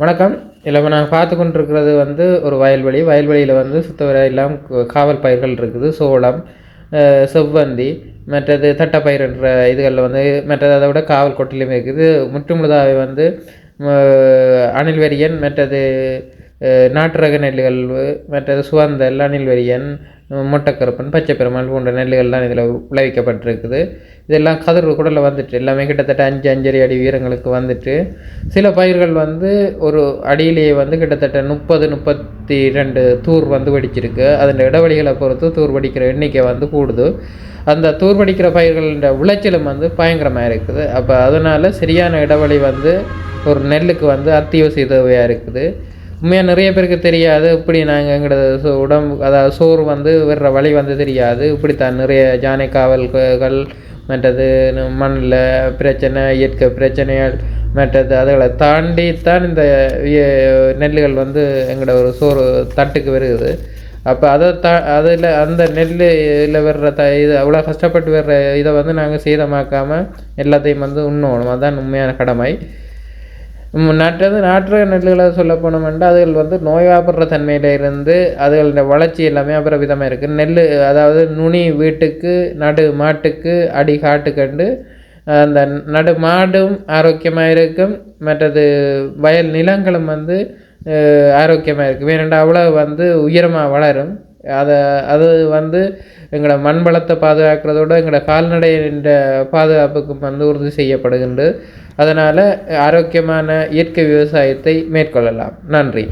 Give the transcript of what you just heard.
வணக்கம். இல்லை இப்போ நாங்கள் பார்த்து கொண்டிருக்கிறது வந்து ஒரு வயல்வெளி. வயல்வெளியில் வந்து சுத்தவரை எல்லாம் காவல் பயிர்கள் இருக்குது. சோளம் செவ்வந்தி மற்றது தட்டப்பயிர்ன்ற இதுகளில் வந்து மற்றது அதை விட காவல் கொட்டிலும் இருக்குது. முற்றுமுழுதாவை வந்து அணில்வெறியன் மற்றது நாட்டு ரக நெல்லுகள் மற்றது சுவந்தல் அணில்வெறியன் மொட்டைக்கருப்பன் பச்சைப்பெருமாள் போன்ற போன்ற நெல்லுகள்லாம் இதில் விளைவிக்கப்பட்டிருக்குது. இதெல்லாம் கதிர் குடலில் வந்துட்டு எல்லாமே கிட்டத்தட்ட அஞ்சு அஞ்சரை அடி உயரங்களுக்கு வந்துட்டு சில பயிர்கள் வந்து ஒரு அடியிலேயே வந்து கிட்டத்தட்ட முப்பது முப்பத்தி ரெண்டு தூர் வந்து வெடிச்சிருக்கு. அதன் இடைவெளிகளை பொறுத்து தூர் வெடிக்கிற எண்ணிக்கை வந்து கூடுது. அந்த தூர் வெடிக்கிற பயிர்களோட விளைச்சலும் வந்து பயங்கரமாக இருக்குது. அப்போ அதனால் சரியான இடைவெளி வந்து ஒரு நெல்லுக்கு வந்து அத்தியாவசிய தேவையாக இருக்குது. உண்மையாக நிறைய பேருக்கு தெரியாது இப்படி நாங்கள் எங்களோட சோ- உடம்பு அதாவது சோறு வந்து வர்ற வழி வந்து தெரியாது. இப்படித்தான் நிறைய ஜானை காவல்கள் மற்றது மண்ணில் பிரச்சனை இயற்கை பிரச்சனைகள் மற்றது அதுகளை தாண்டி தான் இந்த இய- நெல்லுகள் வந்து எங்களோட ஒரு சோறு தட்டுக்கு வருகுது அப்போ அதை தா அதில் அந்த நெல்லில் வர்ற த இது அவ்வளோ கஷ்டப்பட்டு வர்ற இதை வந்து நாங்கள் சேதமாக்காமல் எல்லாத்தையும் வந்து உண்ணணும். அதுதான் உண்மையான கடமை. மற்றது நட்டது நாட்டு நெல்லுகளை சொல்ல போனோம்னா அதுகள் வந்து நோய்வாப்படுற தன்மையில் இருந்து அதுகளோட வளர்ச்சி எல்லாமே அப்புறம் விதமாக இருக்குது நெல் அதாவது நுனி வீட்டுக்கு நடு மாட்டுக்கு அடி காட்டுக்கண்டு அந்த நடு மாடும் ஆரோக்கியமாக இருக்கும். மற்றது வயல் நிலங்களும் வந்து ஆரோக்கியமாக இருக்கும் வேணுண்டா அவ்வளோ வந்து உயரமாக வளரும். அதை அது வந்து எங்களோட மண் வளத்தை பாதுகாக்கிறதோட எங்களோட கால்நடையின் பாதுகாப்புக்கும் வந்து உறுதி செய்யப்படுகின்றது. அதனால் ஆரோக்கியமான இயற்கை விவசாயத்தை மேற்கொள்ளலாம். நன்றி.